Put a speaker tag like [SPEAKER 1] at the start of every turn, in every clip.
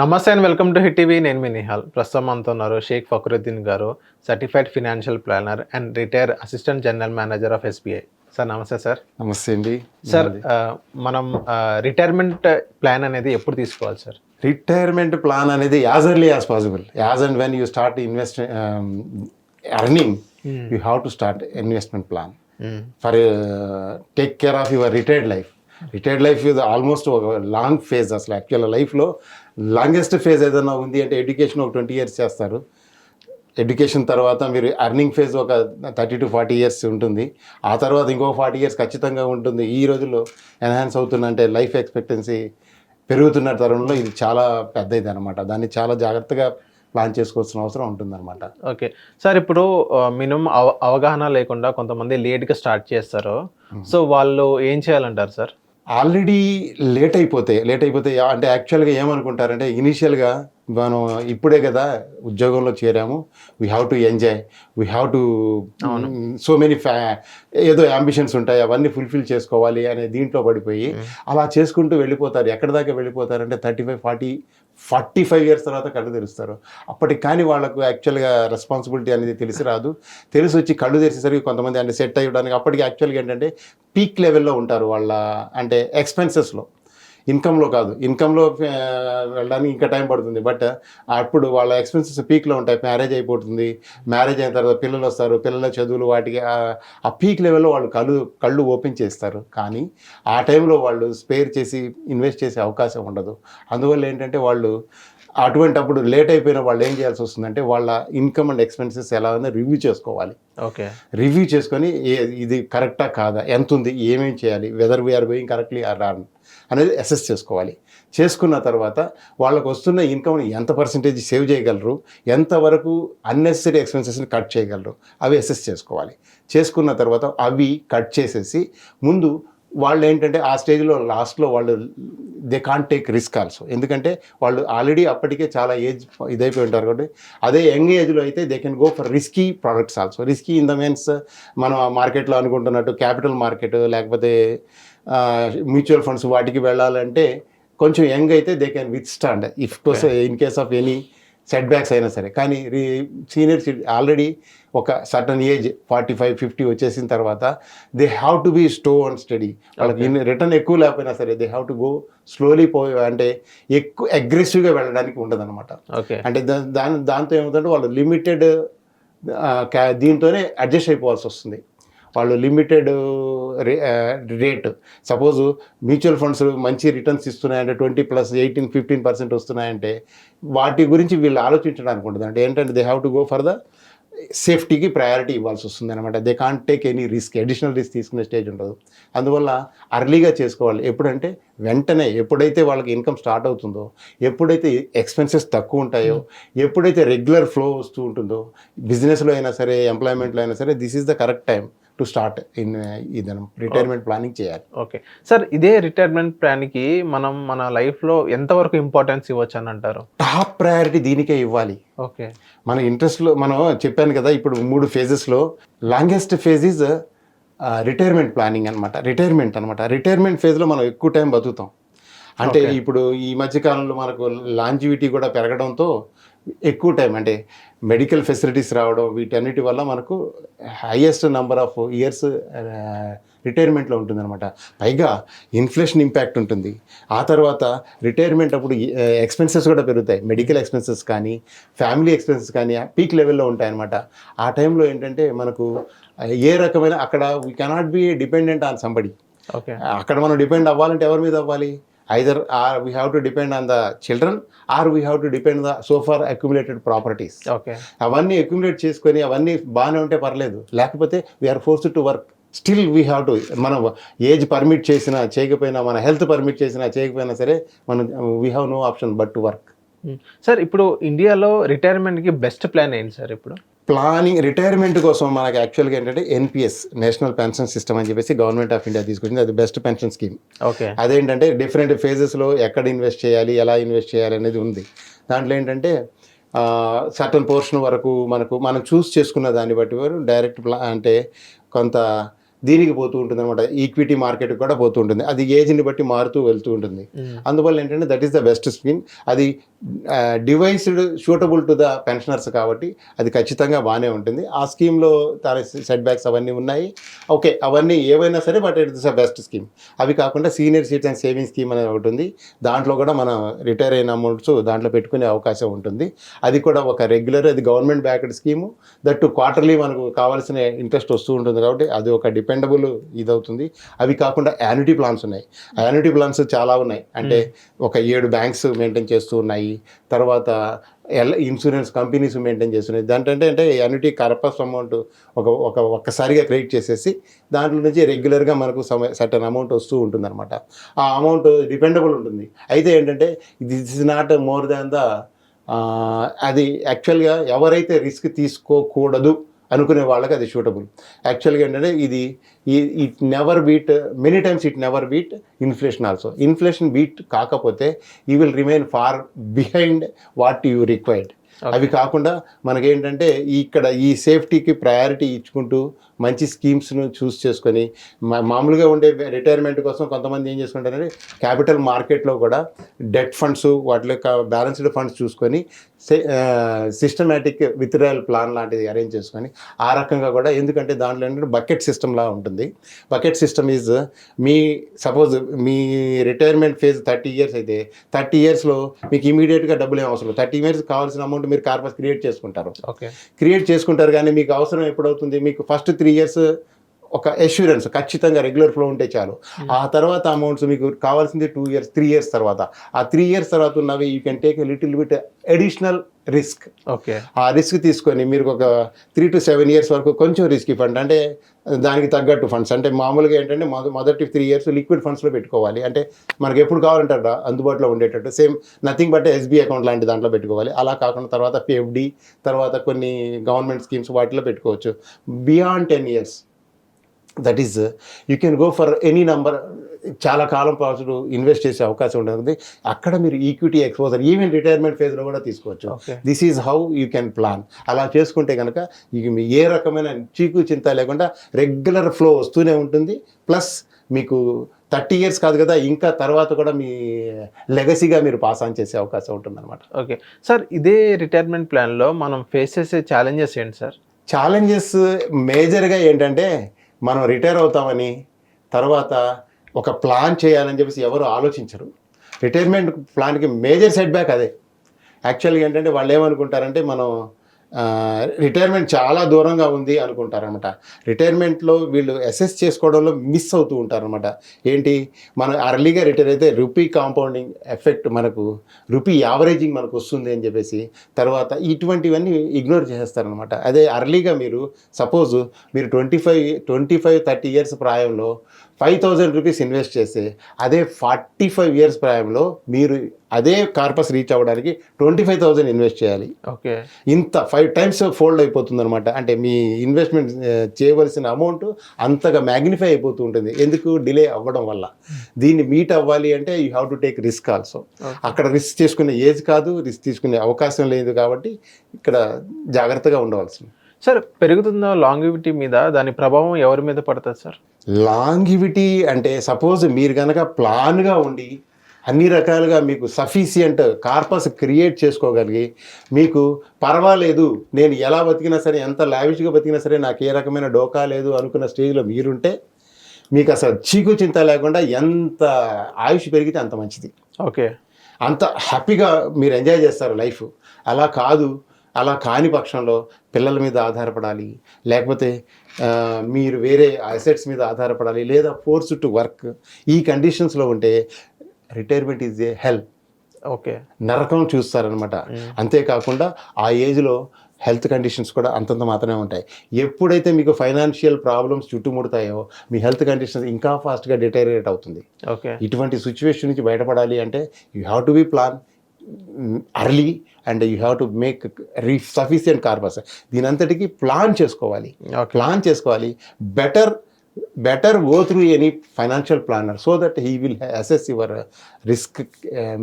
[SPEAKER 1] నమస్తే and welcome to hit TV. నేను మీ నిహాల్. ప్రస్తుతం మనతో ఉన్నారు షేక్ ఫక్రుద్దీన్ గారు certified financial planner and retire assistant general manager of SBI sir నమస్తే సార్.
[SPEAKER 2] నమస్తే అండి.
[SPEAKER 1] సార్ మనం రిటైర్మెంట్ ప్లాన్ అనేది ఎప్పుడు తీసుకోవాలి సార్?
[SPEAKER 2] రిటైర్మెంట్ ప్లాన్ అనేది as early as possible as and when you start invest earning you have to start investment plan for take care of your retired life retired life ఇది almost ఒక long phase అసలు actual లైఫ్లో longest phase ఏదైనా ఉంది అంటే education ఒక twenty years చేస్తారు. Education తర్వాత మీరు అర్నింగ్ ఫేజ్ ఒక థర్టీ టు ఫార్టీ ఇయర్స్ ఉంటుంది. ఆ తర్వాత ఇంకో ఫార్టీ ఇయర్స్ ఖచ్చితంగా ఉంటుంది. ఈ రోజుల్లో ఎన్హాన్స్ అవుతున్న అంటే లైఫ్ ఎక్స్పెక్టెన్సీ పెరుగుతున్న తరుణంలో ఇది చాలా పెద్ద ఇది అనమాట దాన్ని చాలా జాగ్రత్తగా ప్లాన్ చేసుకోవాల్సిన అవసరం ఉంటుందన్నమాట.
[SPEAKER 1] ఓకే. సార్ ఇప్పుడు మినిమం అవ అవగాహన లేకుండా కొంతమంది లేట్గా స్టార్ట్ చేస్తారు. సో వాళ్ళు ఏం చేయాలంటారు సార్?
[SPEAKER 2] ఆల్రెడీ లేట్ అయిపోతే లేట్ అయిపోతే అంటే యాక్చువల్గా ఏమనుకుంటారంటే ఇనీషియల్గా మనం ఇప్పుడే కదా ఉద్యోగంలో చేరాము. We have to enjoy we have to so many ఫ్యా ఏదో అంబిషన్స్ ఉంటాయి. అవన్నీ ఫుల్ఫిల్ చేసుకోవాలి అనే దీంట్లో పడిపోయి అలా చేసుకుంటూ వెళ్ళిపోతారు. ఎక్కడి దాకా వెళ్ళిపోతారంటే thirty five forty forty five years తర్వాత కళ్ళు తెరుస్తారు. అప్పటికి కానీ వాళ్ళకు యాక్చువల్గా రెస్పాన్సిబిలిటీ అనేది తెలిసి రాదు. తెలిసి వచ్చి కళ్ళు తెరిచేసరికి కొంతమంది అంటే సెట్ అయ్యడానికి అప్పటికి యాక్చువల్గా ఏంటంటే పీక్ లెవెల్లో ఉంటారు వాళ్ళ అంటే ఎక్స్పెన్సెస్లో ఇన్కంలో కాదు. ఇన్కంలో వెళ్ళడానికి ఇంకా టైం పడుతుంది. బట్ అప్పుడు వాళ్ళ ఎక్స్పెన్సెస్ పీక్లో ఉంటాయి. మ్యారేజ్ అయిపోతుంది. మ్యారేజ్ అయిన తర్వాత పిల్లలు వస్తారు. పిల్లల చదువులు వాటికి ఆ- ఆ పీక్ లెవెల్లో వాళ్ళు కళ్ళు కళ్ళు ఓపెన్ చేస్తారు. కానీ ఆ టైంలో వాళ్ళు స్పేర్ చేసి ఇన్వెస్ట్ చేసే అవకాశం ఉండదు. అందువల్ల ఏంటంటే వాళ్ళు అటువంటి అప్పుడు లేట్ అయిపోయిన వాళ్ళు ఏం చేయాల్సి వస్తుందంటే వాళ్ళ ఇన్కమ్ అండ్ ఎక్స్పెన్సెస్ ఎలా ఉందో రివ్యూ చేసుకోవాలి.
[SPEAKER 1] ఓకే.
[SPEAKER 2] రివ్యూ చేసుకొని ఏ- ఇది కరెక్టా కాదా? ఎంత ఉంది? ఏమేం చేయాలి? Whether we're going correctly or wrong అనేది అసెస్ చేసుకోవాలి. చేసుకున్న తర్వాత వాళ్ళకు వస్తున్న ఇన్కమ్ని ఎంత పర్సంటేజ్ సేవ్ చేయగలరు? ఎంతవరకు అన్నెసరీ ఎక్స్పెన్సెస్ని కట్ చేయగలరు? అవి అసెస్ చేసుకోవాలి. చేసుకున్న తర్వాత అవి కట్ చేసేసి ముందు వాళ్ళు ఏంటంటే ఆ స్టేజ్లో లాస్ట్లో వాళ్ళు they can't take risk also. ఎందుకంటే వాళ్ళు ఆల్రెడీ అప్పటికే చాలా ఏజ్ ఇదైపోయి ఉంటారు కాబట్టి అదే యంగ్ ఏజ్లో అయితే they can go for risky products also. Risky in the means మనం ఆ మార్కెట్లో అనుకుంటున్నట్టు క్యాపిటల్ మార్కెట్ లేకపోతే మ్యూచువల్ ఫండ్స్ వాటికి వెళ్ళాలంటే కొంచెం యంగ్ అయితే they can withstand of course in case of any setbacks అయినా సరే. కానీ సీనియర్ ఆల్రెడీ ఒక certain age forty five fifty వచ్చేసిన తర్వాత they have to be slow and steady. వాళ్ళకి రిటర్న్ ఎక్కువ లేకపోయినా సరే they have to go slowly పో అంటే ఎక్కువ అగ్రెసివ్గా వెళ్ళడానికి ఉండదన్నమాట.
[SPEAKER 1] ఓకే.
[SPEAKER 2] అంటే దాని దాంతో ఏమవుతుందంటే వాళ్ళు లిమిటెడ్ దీంతోనే అడ్జస్ట్ అయిపోవాల్సి వస్తుంది. వాళ్ళు limited rate suppose mutual funds మంచి returns ఇస్తున్నాయంటే twenty plus eighteen fifteen percent వస్తున్నాయంటే వాటి గురించి వీళ్ళు ఆలోచించడానికి ఉంటుంది అంటే ఏంటంటే they have to go for the సేఫ్టీకి ప్రయారిటీ ఇవ్వాల్సి వస్తుంది అనమాట they can't take any risk additional risk తీసుకునే స్టేజ్ ఉండదు. అందువల్ల అర్లీగా చేసుకోవాలి. ఎప్పుడంటే వెంటనే ఎప్పుడైతే వాళ్ళకి ఇన్కమ్ స్టార్ట్ అవుతుందో ఎప్పుడైతే ఎక్స్పెన్సెస్ తక్కువ ఉంటాయో ఎప్పుడైతే రెగ్యులర్ ఫ్లో వస్తూ ఉంటుందో బిజినెస్లో అయినా సరే ఎంప్లాయ్మెంట్లో అయినా సరే this is the correct time to start in ఇదనం retirement planning చేయాలి.
[SPEAKER 1] ఓకే సార్ ఇదే రిటైర్మెంట్ ప్లాన్కి మనం మన లైఫ్లో ఎంతవరకు ఇంపార్టెన్స్ ఇవ్వచ్చు అని అంటారు?
[SPEAKER 2] టాప్ ప్రయారిటీ దీనికే ఇవ్వాలి.
[SPEAKER 1] ఓకే
[SPEAKER 2] మన ఇంట్రెస్ట్లో మనం చెప్పాను కదా ఇప్పుడు మూడు ఫేజెస్లో longest phase is retirement planning అనమాట రిటైర్మెంట్ అనమాట రిటైర్మెంట్ ఫేజ్లో మనం ఎక్కువ టైం బతుకుతాం. అంటే ఇప్పుడు ఈ మధ్యకాలంలో మనకు లాంజివిటీ కూడా పెరగడంతో ఎక్కువ టైం అంటే మెడికల్ ఫెసిలిటీస్ రావడం వీటన్నిటి వల్ల మనకు హైయెస్ట్ నెంబర్ ఆఫ్ ఇయర్స్ రిటైర్మెంట్లో ఉంటుందన్నమాట. పైగా ఇన్ఫ్లేషన్ ఇంపాక్ట్ ఉంటుంది. ఆ తర్వాత రిటైర్మెంట్ అప్పుడు ఎక్స్పెన్సెస్ కూడా పెరుగుతాయి. మెడికల్ ఎక్స్పెన్సెస్ కానీ ఫ్యామిలీ ఎక్స్పెన్సెస్ కానీ పీక్ లెవెల్లో ఉంటాయన్నమాట. ఆ టైంలో ఏంటంటే మనకు ఏ రకమైన అక్కడ we cannot be dependent on somebody
[SPEAKER 1] okay
[SPEAKER 2] అక్కడ మనం డిపెండ్ అవ్వాలంటే ఎవరి మీద అవ్వాలి? Either or we have to depend on the children or we have to depend the so far accumulated properties
[SPEAKER 1] okay
[SPEAKER 2] అవన్నీ అక్యుములేట్ చేసుకొని అవన్నీ బాగానే ఉంటే పర్లేదు. లేకపోతే we are force to work still we have to మనం ఏజ్ పర్మిట్ చేసినా చేయకపోయినా మన హెల్త్ పర్మిట్ చేసినా చేయకపోయినా సరే మనం we have no option but to work
[SPEAKER 1] sir ఇప్పుడు ఇండియాలో రిటైర్మెంట్కి బెస్ట్ ప్లాన్ ఏంటి సార్ ఇప్పుడు?
[SPEAKER 2] ప్లానింగ్ రిటైర్మెంట్ కోసం మనకి యాక్చువల్గా ఏంటంటే ఎన్పిఎస్ నేషనల్ పెన్షన్ సిస్టమ్ అని చెప్పేసి గవర్నమెంట్ ఆఫ్ ఇండియా తీసుకొచ్చింది. అది బెస్ట్ పెన్షన్ స్కీమ్.
[SPEAKER 1] ఓకే.
[SPEAKER 2] అదేంటంటే డిఫరెంట్ ఫేజెస్లో ఎక్కడ ఇన్వెస్ట్ చేయాలి ఎలా ఇన్వెస్ట్ చేయాలి అనేది ఉంది. దాంట్లో ఏంటంటే సర్టన్ పోర్షన్ వరకు మనకు మనం చూస్ చేసుకున్న దాన్ని బట్టి వారు డైరెక్ట్ ప్లా అంటే కొంత దీనికి పోతూ ఉంటుంది అనమాట ఈక్విటీ మార్కెట్ కూడా పోతూ ఉంటుంది. అది ఏజ్ని బట్టి మారుతూ వెళ్తూ ఉంటుంది. అందువల్ల ఏంటంటే that is the best scheme అది devised suitable to the pensioners కాబట్టి అది ఖచ్చితంగా బాగానే ఉంటుంది. ఆ స్కీమ్లో దాని సెట్ బ్యాక్స్ అవన్నీ ఉన్నాయి. ఓకే అవన్నీ ఏవైనా సరే but it is the best scheme అవి కాకుండా సీనియర్ సిటిజన్ సేవింగ్ స్కీమ్ అనేది ఒకటి ఉంది. దాంట్లో కూడా మనం రిటైర్ అయిన అమౌంట్స్ దాంట్లో పెట్టుకునే అవకాశం ఉంటుంది. అది కూడా ఒక రెగ్యులర్ అది government backed scheme that quarterly మనకు కావాల్సిన ఇంట్రెస్ట్ వస్తూ ఉంటుంది కాబట్టి అది ఒక డిపెండబుల్ ఇది అవుతుంది అవి కాకుండా యాన్యుటీ ప్లాన్స్ ఉన్నాయి. యాన్యుటీ ప్లాన్స్ చాలా ఉన్నాయి. అంటే ఒక ఏడు బ్యాంక్స్ మెయింటైన్ చేస్తూ ఉన్నాయి. తర్వాత ఎల్ ఇన్సూరెన్స్ కంపెనీస్ మెయింటైన్ చేస్తున్నాయి. దాంట్లో అంటే యాన్యుటీ కరపస్ అమౌంట్ ఒక ఒక ఒక్కసారిగా క్రెడిట్ చేసేసి దాంట్లో నుంచి రెగ్యులర్గా మనకు సమ సర్టన్ అమౌంట్ వస్తూ ఉంటుంది అనమాట ఆ అమౌంట్ డిపెండబుల్ ఉంటుంది. అయితే ఏంటంటే this is not more than the అది యాక్చువల్గా ఎవరైతే రిస్క్ తీసుకోకూడదు అనుకునే వాళ్ళకి అది షూటబుల్ యాక్చువల్గా ఏంటంటే ఇది it never beat many times it never beat inflation also inflation beat కాకపోతే you will remain far behind what you required అవి కాకుండా మనకేంటంటే ఇక్కడ ఈ సేఫ్టీకి ప్రయారిటీ ఇచ్చుకుంటూ మంచి స్కీమ్స్ను చూస్ చేసుకొని మా- మామూలుగా ఉండే రిటైర్మెంట్ కోసం కొంతమంది ఏం చేసుకుంటారంటే క్యాపిటల్ మార్కెట్లో కూడా డెట్ ఫండ్స్ వాటి యొక్క బ్యాలెన్స్డ్ ఫండ్స్ చూసుకొని సిస్టమేటిక్ విత్డ్రాయల్ ప్లాన్ లాంటిది అరేంజ్ చేసుకొని ఆ రకంగా కూడా ఎందుకంటే దాంట్లో ఏంటంటే బకెట్ సిస్టమ్లా ఉంటుంది. బకెట్ సిస్టమ్ ఈజ్ మీ సపోజ్ మీ రిటైర్మెంట్ ఫేజ్ థర్టీ ఇయర్స్ అయితే థర్టీ ఇయర్స్లో మీకు ఇమీడియట్గా డబ్బులు ఏం అవసరం థర్టీ ఇయర్స్ కావాల్సిన అమౌంట్ మీరు కార్పస్ క్రియేట్ చేసుకుంటారు.
[SPEAKER 1] ఓకే.
[SPEAKER 2] క్రియేట్ చేసుకుంటారు కానీ మీకు అవసరం ఎప్పుడవుతుంది? మీకు ఫస్ట్ త్రీ ఇయర్స్ ఒక ఎష్యూరెన్స్ ఖచ్చితంగా రెగ్యులర్ ఫ్లో ఉంటే చాలు. ఆ తర్వాత అమౌంట్స్ మీకు కావాల్సింది టూ ఇయర్స్ త్రీ ఇయర్స్ తర్వాత. ఆ త్రీ ఇయర్స్ తర్వాత ఉన్నవి you can take little bit additional risk
[SPEAKER 1] okay
[SPEAKER 2] ఆ రిస్క్ తీసుకొని మీరు ఒక త్రీ టు సెవెన్ ఇయర్స్ వరకు కొంచెం రిస్క్ ఫండ్ అంటే దానికి తగ్గట్టు ఫండ్స్ అంటే మామూలుగా ఏంటంటే మొద మొదటి త్రీ ఇయర్స్ లిక్విడ్ ఫండ్స్లో పెట్టుకోవాలి. అంటే మనకి ఎప్పుడు కావాలంటే అట్లా అందుబాటులో ఉండేటట్టు. Same nothing but SB account లాంటి దాంట్లో పెట్టుకోవాలి. అలా కాకుండా తర్వాత పిఎఫ్డి తర్వాత కొన్ని గవర్నమెంట్ స్కీమ్స్ వాటిలో పెట్టుకోవచ్చు. Beyond ten years that is you can go for any number చాలా కాలం పాటు ఇన్వెస్ట్ చేసే అవకాశం ఉంటుంది. అక్కడ మీరు ఈక్విటీ ఎక్స్పోజర్ ఈవెన్ రిటైర్మెంట్ ఫేజ్లో కూడా తీసుకోవచ్చు. This is how you can plan అలా చేసుకుంటే కనుక ఇక మీ ఏ రకమైన చీకు చింత లేకుండా రెగ్యులర్ ఫ్లో వస్తూనే ఉంటుంది. ప్లస్ మీకు థర్టీ ఇయర్స్ కాదు కదా ఇంకా తర్వాత కూడా మీ లెగసీగా మీరు పాస్ ఆన్ చేసే అవకాశం ఉంటుంది అనమాట
[SPEAKER 1] ఓకే సార్ ఇదే రిటైర్మెంట్ ప్లాన్లో మనం ఫేస్ చేసే ఛాలెంజెస్ ఏంటి సార్
[SPEAKER 2] ఛాలెంజెస్ మేజర్గా ఏంటంటే మనం రిటైర్ అవుతామని తర్వాత ఒక ప్లాన్ చేయాలని చెప్పేసి ఎవరు ఆలోచించరు. రిటైర్మెంట్ ప్లాన్కి మేజర్ సెట్ బ్యాక్ అదే. యాక్చువల్గా ఏంటంటే వాళ్ళు ఏమనుకుంటారంటే మనం రిటైర్మెంట్ చాలా దూరంగా ఉంది అనుకుంటారనమాట రిటైర్మెంట్లో వీళ్ళు అసెస్ చేసుకోవడంలో మిస్ అవుతూ ఉంటారనమాట ఏంటి? మనం అర్లీగా రిటైర్ అయితే రూపీ కాంపౌండింగ్ ఎఫెక్ట్ మనకు రూపీ యావరేజింగ్ మనకు వస్తుంది అని చెప్పేసి తర్వాత ఇటువంటివన్నీ ఇగ్నోర్ చేసేస్తారనమాట అదే అర్లీగా మీరు సపోజ్ మీరు twenty five twenty five thirty years ప్రాయంలో ఫైవ్ థౌజండ్ రూపీస్ ఇన్వెస్ట్ చేస్తే అదే ఫార్టీ ఫైవ్ ఇయర్స్ ప్రాయంలో మీరు అదే కార్పస్ రీచ్ అవ్వడానికి ట్వంటీ ఫైవ్ థౌజండ్ ఇన్వెస్ట్ చేయాలి.
[SPEAKER 1] ఓకే.
[SPEAKER 2] ఇంత ఫైవ్ టైమ్స్ ఫోల్డ్ అయిపోతుంది అనమాట అంటే మీ ఇన్వెస్ట్మెంట్ చేయవలసిన అమౌంట్ అంతగా మ్యాగ్నిఫై అయిపోతూ ఉంటుంది. ఎందుకు? డిలే అవ్వడం వల్ల. దీన్ని మీట్ అవ్వాలి అంటే you have to take risk also అక్కడ రిస్క్ తీసుకునే ఏజ్ కాదు రిస్క్ తీసుకునే అవకాశం లేదు కాబట్టి ఇక్కడ జాగ్రత్తగా ఉండవలసింది.
[SPEAKER 1] సార్ పెరుగుతున్న లాంగివిటీ మీద దాని ప్రభావం ఎవరి మీద పడుతుంది సార్?
[SPEAKER 2] లాంగివిటీ అంటే సపోజ్ మీరు కనుక ప్లాన్గా ఉండి అన్ని రకాలుగా మీకు సఫిషియంట్ కార్పస్ క్రియేట్ చేసుకోగలిగి మీకు పర్వాలేదు నేను ఎలా బతికినా సరే ఎంత లావిష్గా బతికినా సరే నాకు ఏ రకమైన డోకా లేదు అనుకున్న స్టేజ్లో మీరుంటే మీకు అసలు చీకు చింత లేకుండా ఎంత ఆయుష్ పెరిగితే అంత మంచిది.
[SPEAKER 1] ఓకే.
[SPEAKER 2] అంత హ్యాపీగా మీరు ఎంజాయ్ చేస్తారు లైఫ్. అలా కాదు అలా కాని పక్షంలో పిల్లల మీద ఆధారపడాలి లేకపోతే మీరు వేరే అసెట్స్ మీద ఆధారపడాలి లేదా ఫోర్స్ టు వర్క్ ఈ కండిషన్స్లో ఉంటే retirement is a help
[SPEAKER 1] okay.
[SPEAKER 2] నరకం చూస్తారనమాట అంతేకాకుండా ఆ ఏజ్లో హెల్త్ కండిషన్స్ కూడా అంతంత మాత్రమే ఉంటాయి. ఎప్పుడైతే మీకు ఫైనాన్షియల్ ప్రాబ్లమ్స్ చుట్టుముడతాయో మీ హెల్త్ కండిషన్స్ ఇంకా ఫాస్ట్గా డిటైరేట్ అవుతుంది.
[SPEAKER 1] ఓకే.
[SPEAKER 2] ఇటువంటి సిచ్యువేషన్ నుంచి బయటపడాలి అంటే you have to be plan early and you have to make re sufficient corpus దీని అంతటికి ప్లాన్ చేసుకోవాలి. ప్లాన్ చేసుకోవాలి. Better better go through any financial planner so that he will assess your risk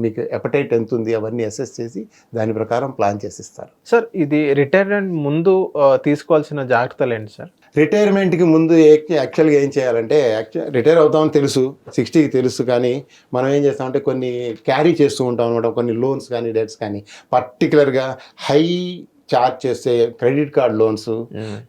[SPEAKER 2] మీకు appetite ఎంత ఉంది అవన్నీ assess చేసి దాని ప్రకారం ప్లాన్ చేసిస్తారు.
[SPEAKER 1] సార్ ఇది రిటైర్మెంట్ ముందు తీసుకోవాల్సిన జాగ్రత్తలు ఏంటి సార్
[SPEAKER 2] రిటైర్మెంట్కి ముందు యాక్చువల్గా ఏం చేయాలంటే యాక్చువల్ రిటైర్ అవుతామని తెలుసు సిక్స్టీకి తెలుసు కానీ మనం ఏం చేస్తామంటే కొన్ని క్యారీ చేస్తూ ఉంటాం అనమాట కొన్ని లోన్స్ కానీ డెట్స్ కానీ. పర్టికులర్గా హై చార్జ్ చేసే క్రెడిట్ కార్డ్ లోన్స్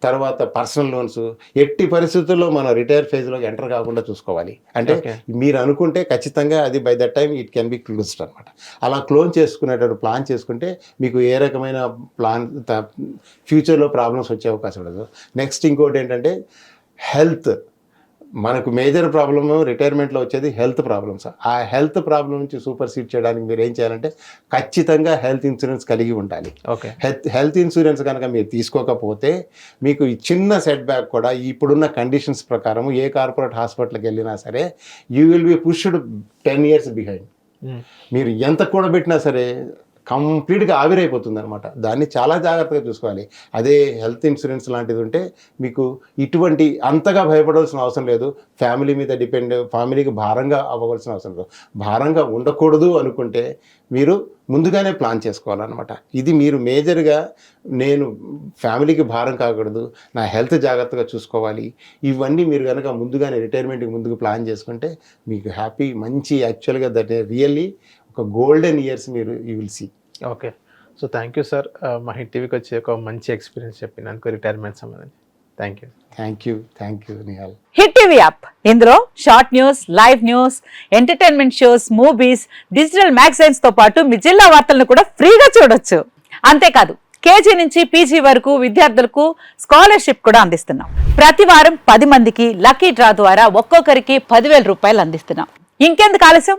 [SPEAKER 2] తర్వాత పర్సనల్ లోన్స్ ఎట్టి పరిస్థితుల్లో మనం రిటైర్ ఫేజ్లోకి ఎంటర్ కాకుండా చూసుకోవాలి. అంటే. మీరు అనుకుంటే ఖచ్చితంగా అది by that time it can be closed అనమాట అలా క్లోజ్ చేసుకునేటట్టు ప్లాన్ చేసుకుంటే మీకు ఏ రకమైన ప్లాన్ ఫ్యూచర్లో ప్రాబ్లమ్స్ వచ్చే అవకాశం ఉండదు. నెక్స్ట్ ఇంకోటి ఏంటంటే హెల్త్ మనకు మేజర్ ప్రాబ్లమ్ రిటైర్మెంట్లో వచ్చేది హెల్త్ ప్రాబ్లమ్స్ ఆ హెల్త్ ప్రాబ్లమ్ నుంచి సూపర్ సీడ్ చేయడానికి మీరు ఏం చేయాలంటే ఖచ్చితంగా హెల్త్ ఇన్సూరెన్స్ కలిగి ఉండాలి.
[SPEAKER 1] ఓకే
[SPEAKER 2] హెల్త్ హెల్త్ ఇన్సూరెన్స్ కనుక మీరు తీసుకోకపోతే మీకు ఈ చిన్న సెట్ బ్యాక్ కూడా ఇప్పుడున్న కండిషన్స్ ప్రకారం ఏ కార్పొరేట్ హాస్పిటల్కి వెళ్ళినా సరే you will be pushed ten years behind మీరు ఎంత కూడబెట్టినా సరే కంప్లీట్గా ఆవిరైపోతుంది అనమాట దాన్ని చాలా జాగ్రత్తగా చూసుకోవాలి. అదే హెల్త్ ఇన్సూరెన్స్ లాంటిది ఉంటే మీకు ఇటువంటి అంతగా భయపడాల్సిన అవసరం లేదు. ఫ్యామిలీ మీద డిపెండ్ ఫ్యామిలీకి భారంగా అవ్వవలసిన అవసరం లేదు. భారంగా ఉండకూడదు అనుకుంటే మీరు ముందుగానే ప్లాన్ చేసుకోవాలన్నమాట. ఇది మీరు మేజర్గా నేను ఫ్యామిలీకి భారం కాకూడదు నా హెల్త్ జాగ్రత్తగా చూసుకోవాలి. ఇవన్నీ మీరు కనుక ముందుగానే రిటైర్మెంట్కి ముందుకు ప్లాన్ చేసుకుంటే మీకు హ్యాపీ మంచి యాక్చువల్గా దట్ రియల్లీ ఒక గోల్డెన్ ఇయర్స్ మీరు you will see
[SPEAKER 1] okay so thank you sir మా హిట్ టీవీకి వచ్చి ఒక మంచి ఎక్స్పీరియన్స్ చెప్పినందుకు రిటైర్మెంట్ సంబంధించి. Thank you
[SPEAKER 2] thank you thank you Nihal
[SPEAKER 3] Hit TV app ఇందులో short news live news entertainment shows movies digital మ్యాగజైన్స్తో పాటు మీ జిల్లా వార్తలను కూడా ఫ్రీగా చూడొచ్చు. అంతేకాదు కేజీ నుంచి పీజీ వరకు విద్యార్థులకు స్కాలర్షిప్ కూడా అందిస్తున్నాం. ప్రతి వారం పది మందికి లక్కీ డ్రా ద్వారా ఒక్కొక్కరికి పదివేల రూపాయలు అందిస్తున్నాం. ఇంకెందుకు ఆలస్యం?